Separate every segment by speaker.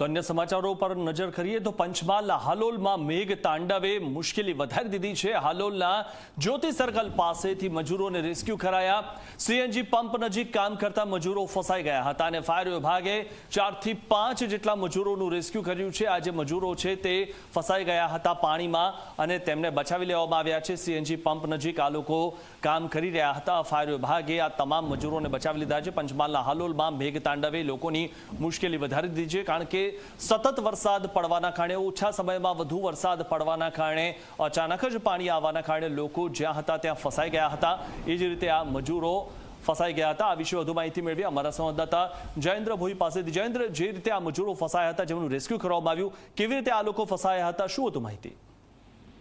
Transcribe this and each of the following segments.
Speaker 1: તો અન્ય સમાચારો પર નજર કરીએ તો પંચમહાલના હાલોલમાં મેઘ તાંડવે મુશ્કેલી વધારી દીધી છે. હાલોલના જ્યોતિ સર્કલ પાસેથી મજૂરોને રેસ્ક્યુ કરાયા. સીએનજી પંપ નજીક કામ કરતા મજૂરો ફસાઈ ગયા હતા અને ફાયર વિભાગે ચારથી પાંચ જેટલા મજૂરોનું રેસ્ક્યુ કર્યું છે. આ જે મજૂરો છે તે ફસાઈ ગયા હતા પાણીમાં અને તેમને બચાવી લેવામાં આવ્યા છે. સીએનજી પંપ નજીક આ લોકો કામ કરી રહ્યા હતા. ફાયર વિભાગે આ તમામ મજૂરોને બચાવી લીધા છે. પંચમહાલના હાલોલમાં મેઘ તાંડવે લોકોની મુશ્કેલી વધારી દીધી છે. કારણ કે સતત વરસાદ પડવાના કારણે, ઓછા સમયમાં વધુ વરસાદ પડવાના કારણે, અચાનક જ પાણી આવવાના કારણે લોકો જ્યાં હતા ત્યાં ફસાઈ ગયા હતા. એ જ રીતે આ મજૂરો ફસાઈ ગયા હતા. આ વિશે વધુ માહિતી મેળવી અમારા સંવાદદાતા જયેન્દ્ર ભોઈ પાસેથી. જયેન્દ્ર, જે રીતે આ મજૂરો ફસાયા હતા, જેમનું રેસ્ક્યુ કરવામાં આવ્યું, કેવી રીતે આ લોકો ફસાયા હતા, શું હતું માહિતી?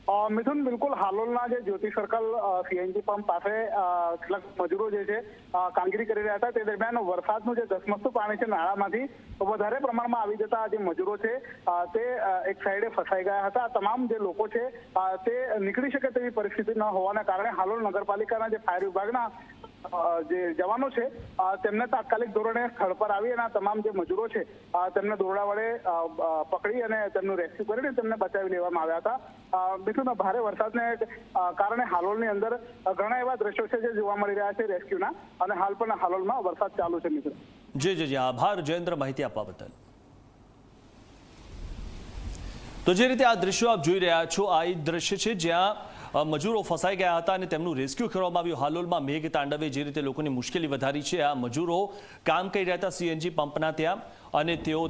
Speaker 2: મિથુન, બિલકુલ હાલોલના જે જ્યોતિ સર્કલ સીએનજી પંપ પાસે કેટલાક મજૂરો જે છે કામગીરી કરી રહ્યા હતા. તે દરમિયાન વરસાદનું જે ધસમસતું પાણી છે નાળામાંથી વધારે પ્રમાણમાં આવી જતા જે મજૂરો છે તે એક સાઈડે ફસાઈ ગયા હતા. તમામ જે લોકો છે તે નીકળી શકે તેવી પરિસ્થિતિ ન હોવાના કારણે હાલોલ નગરપાલિકાના જે ફાયર વિભાગના જે જવાનો છે તેમને તાત્કાલિક ધોરણે સ્થળ પર આવી અને તમામ જે મજૂરો છે તેમને દોરડા વડે પકડી અને તેમનું રેસ્ક્યુ કરીને તેમને બચાવી લેવામાં આવ્યા હતા. અ, ભારે વરસાદને કારણે હાલોલની અંદર ઘણા એવા દ્રશ્યો છે જે જોવા મળી રહ્યા છે રેસ્ક્યુના. અને હાલ પણ હાલોલમાં વરસાદ ચાલુ છે મિત્રો.
Speaker 1: જી જી જી. આભાર જયેન્દ્ર માહિતી આપવા બદલ. તો જે રીતે આ દ્રશ્યો આપ જોઈ રહ્યા છો આ દ્રશ્ય છે જ્યાં મજૂરો ફસાઈ ગયા હતા અને તેમનું રેસ્ક્યુ કરવામાં આવ્યું. હાલોલમાં મેઘ તાંડવે જે રીતે લોકોની મુશ્કેલી વધારી છે આ મજૂરો કામ કરી રહ્યા હતા સીએનજી પંપના ત્યાં અને તેઓ